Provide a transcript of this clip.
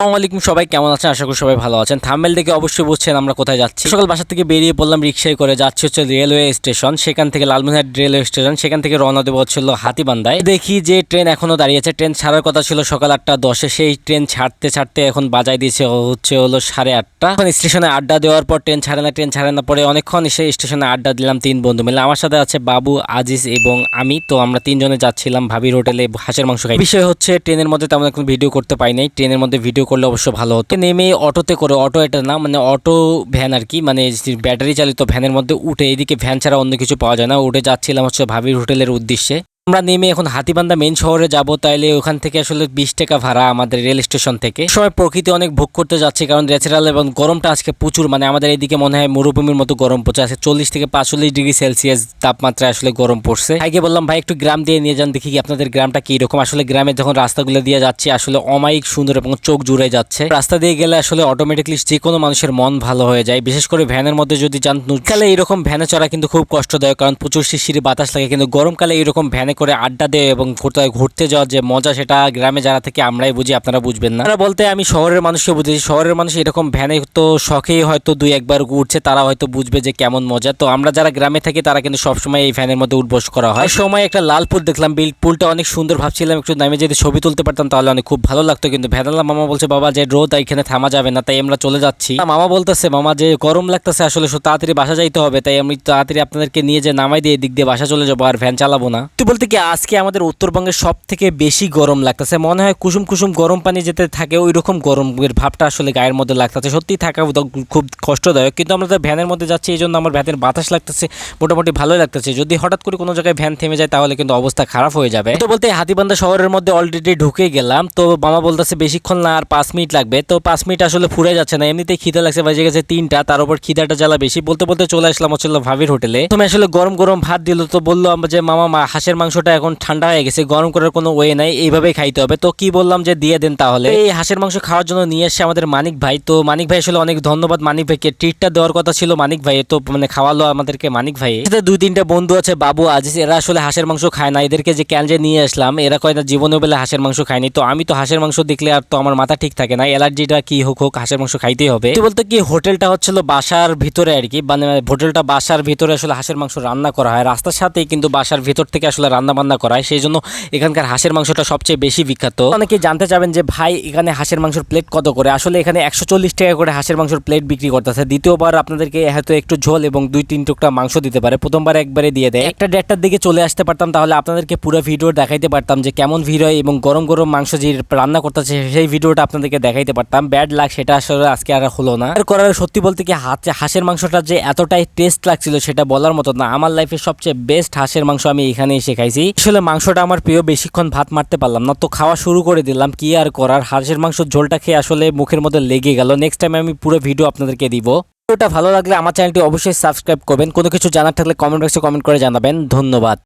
আসসালামু আলাইকুম সবাই, কেমন আছেন? আশা করি সবাই ভালো আছেন। থাম্বেল দেখে অবশ্যই বুঝছেন আমরা কোথায় যাচ্ছি। সকাল বাসা থেকে বেরিয়ে পড়লাম রিক্সায় করে, যাচ্ছি হচ্ছে রেলওয়ে স্টেশন। সেখান থেকে লালমনিরহাট রেলওয়ে স্টেশন, সেখান থেকে রওনা দেবো হচ্ছিল হাতিবান্ধায়। দেখি যে ট্রেন এখনও দাঁড়িয়ে আছে। ট্রেন ছাড়ার কথা ছিল সকাল আটটা দশে। সেই ট্রেন ছাড়তে ছাড়তে এখন বাজায় দিয়েছে হচ্ছে হলো সাড়ে আটটা। এখন স্টেশনে আড্ডা দেওয়ার পর ট্রেন ছাড়ে না, ট্রেন ছাড়ে না, পরে অনেকক্ষণ এসে স্টেশনে আড্ডা দিলাম তিন বন্ধু মিলে। আমার সাথে আছে বাবু, আজিজ এবং আমি। তো আমরা তিনজনে যাচ্ছিলাম ভাবির হোটেলে হাঁসের মাংস খাই। বিষয় হচ্ছে, ট্রেনের মধ্যে তেমন এখন ভিডিও করতে পাই নাই। ট্রেনের মধ্যে ভিডিও করলে অবশ্য ভালো হতো। নেমে অটোতে করে, অটো এটা না মানে অটো ভ্যান আর কি মানে ব্যাটারি চালিত ভ্যানের মধ্যে উঠে, এদিকে ভ্যান ছাড়া অন্য কিছু পাওয়া যায় না। উঠে যাচ্ছিলাম হচ্ছে ভাবির হোটেলের উদ্দেশ্যে। আমরা নেমে এখন হাতিবান্ধা মেন শহরে যাব, তাইলে ওখান থেকে আসলে বিশ টাকা ভাড়া আমাদের রেল স্টেশন থেকে। সময় প্রকৃতি অনেক ভোগ করতে যাচ্ছে, কারণ ন্যাচারাল এবং গরমটা আজকে প্রচুর মানে আমাদের এইদিকে মনে হয় মরুভূমির মতো গরম পড়ছে। আজকে চল্লিশ থেকে পাঁচচল্লিশ ডিগ্রি সেলসিয়াস তাপমাত্রা আসলে গরম পড়ছে। ভাইকে বললাম, ভাই, একটু গ্রাম দিয়ে নিয়ে যান, দেখি কি আপনাদের গ্রামটা কি রকম আসলে গ্রামে যখন রাস্তাগুলো দিয়ে যাচ্ছে, আসলে অমায়িক সুন্দর এবং চোখ জুড়ে যাচ্ছে। রাস্তা দিয়ে গেলে আসলে অটোমেটিকলি যে কোনো মানুষের মন ভালো হয়ে যায়। বিশেষ করে ভ্যানের মধ্যে যদি যান তাহলে এরকম ভ্যানে চড়া কিন্তু খুব কষ্টদায়ক, কারণ প্রচুর শিশির বাতাস লাগে, কিন্তু গরমকালে এরকম ভ্যানে করে আড্ডা দেয় এবং কোথায় ঘুরতে যাওয়ার যে মজা সেটা গ্রামে যারা থেকে, আমরাই বুঝি, আপনারা বুঝবেন না। তারা বলতে, আমি শহরের মানুষকে বুঝেছি। শহরের মানুষ এরকম ভ্যানে তো শখেই হয়তো দুই একবার ঘুরছে, তারা হয়তো বুঝবে যে কেমন মজা। তো আমরা যারা গ্রামে থাকি, তারা কিন্তু সবসময় এই ভ্যানের মধ্যে উঠবস করা হয়। সময় একটা লাল পুল দেখলাম, বিল পুলটা অনেক সুন্দর ভাবছিলাম, একটু নামে যদি ছবি তুলতে পারতাম, তাহলে অনেক খুব ভালো লাগতো। কিন্তু ভ্যানালা মামা বলছে, বাবা, যে রোদ এখানে থামা যাবে না, তাই আমরা চলে যাচ্ছি। মামা বলতেছে, মামা, যে গরম লাগতেছে, আসলে তাড়াতাড়ি বাসা যাইতে হবে, তাই আমি তাড়াতাড়ি আপনাদেরকে নিয়ে যে নামাই দিয়ে দিক দিয়ে বাসা চলে যাব, আর ভ্যান চালাবো না। তুই বলতে কি আজকে আমাদের উত্তরবঙ্গে সব থেকে বেশি গরম লাগতেছে। মনে হয় কুসুম কুসুম গরম পানি যেতে থাকে ওই রকম গরমের ভাবটা আসলে গায়ের মধ্যে লাগতেছে। সত্যি থাকা খুব কষ্টদায়ক, কিন্তু আমরা তো ভ্যানের মধ্যে যাচ্ছি এই জন্য আমার ভ্যানের বাতাস লাগতেছে, মোটামুটি ভালোই লাগতেছে। যদি হঠাৎ করে কোনো জায়গায় ভ্যান থেমে যায়, তাহলে কিন্তু অবস্থা খারাপ হয়ে যাবে। তো বলতে হাতিবান্ধা শহরের মধ্যে অলরেডি ঢুকে গেলাম, তো মামা বলতেছে বেশিক্ষণ না, আর পাঁচ মিনিট লাগবে। তো পাঁচ মিনিট আসলে ফুরে যাচ্ছে না, এমনিতেই খিদে লাগছে, বাজে গেছে তিনটা, তার উপর খিদাটা জ্বালা বেশি। বলতে বলতে চলে আসলাম হচ্ছিল ভাবির হোটেলে। তুমি আসলে গরম গরম ভাত দিল, তো বলল যে মামা মা, হাঁসের মাংসটা এখন ঠান্ডা হয়ে গেছে, গরম করার কোনো ওয়ে নাই, এইভাবেই খাইতে হবে। তো কি বললাম যে দিয়ে দেন তাহলে। এই হাঁসের মাংস খাওয়ার জন্য নিয়ে এসছে আমাদের মানিক ভাই। তো মানিক ভাই আসলে অনেক ধন্যবাদ মানিক ভাইকে। ট্রিটটা দেওয়ার কথা ছিল মানিক ভাই তো মানে খাওয়ালো আমাদেরকে মানিক ভাই। সাথে দুই তিনটা বন্ধু আছে, বাবু, আজিজ, এরা আসলে হাঁসের মাংস খায় না। এদেরকে যে ক্যান যে নিয়ে আসলাম, এরা কয় না জীবনে বেলা হাঁসের মাংস খায়নি। তো আমি তো হাঁসের মাংস দেখলে আর তো আমার মাথা ঠিক থাকে না, অ্যালার্জিটা কি হোক হোক হাঁসের মাংস খাইতেই হবে। তো বলতে কি, হোটেলটা হচ্ছিল বাসার ভিতরে আর কি। মানে হোটেলটা বাসার ভিতরে আসলে হাঁসের মাংস রান্না করা হয়। রাস্তার সাথেই কিন্তু বাসার ভিতর থেকে আসলে রান্না বান্না করা সেই জন্য এখানকার হাঁসের মাংসটা সবচেয়ে বেশি বিখ্যাত। অনেকে জানতে চাবেন যে, ভাই, এখানে হাঁসের মাংসের প্লেট কত করে? আসলে এখানে একশো চল্লিশ টাকা করে হাঁসের মাংসের প্লেট বিক্রি করতেছে। দ্বিতীয়বার আপনাদেরকে হয়তো একটু ঝোল এবং দুই, তিন টুকটা মাংস দিতে পারে। প্রথমবার একবারে দিয়ে দেয়। একটা দেড়টার দিকে চলে আসতে পারতাম, তাহলে আপনাদেরকে পুরো ভিডিও দেখাইতে পারতাম যে, কেমন ভিড় হয় এবং গরম গরম মাংস যে রান্না করতেছে, সেই ভিডিওটা আপনাদেরকে দেখাইতে পারতাম। ব্যাড লাগ সেটা আসলে আজকে আর হলো না। আর করার সত্যি বলতে কি হাতে হাঁসের মাংসটা যে এতটাই টেস্ট লাগছিল, সেটা বলার মতো না। আমার লাইফের সবচেয়ে বেস্ট হাঁসের মাংস আমি এখানেই এসে খাইছি। আসলে মাংসটা আমার প্রিয়, বেশিক্ষণ ভাত মারতে পারলাম না। তো খাওয়া শুরু করে দিলাম, কি আর করার? হাঁসের মাংস ঝোলটা খেয়ে আসলে মুখের মধ্যে লেগে গেল। নেক্সট টাইম আমি পুরো ভিডিও আপনাদেরকে দিব। ভিডিওটা ভালো লাগলে আমার চ্যানেলটি অবশ্যই সাবস্ক্রাইব করবেন। কোনো কিছু জানার থাকলে কমেন্ট বক্সে কমেন্ট করে জানাবেন। ধন্যবাদ।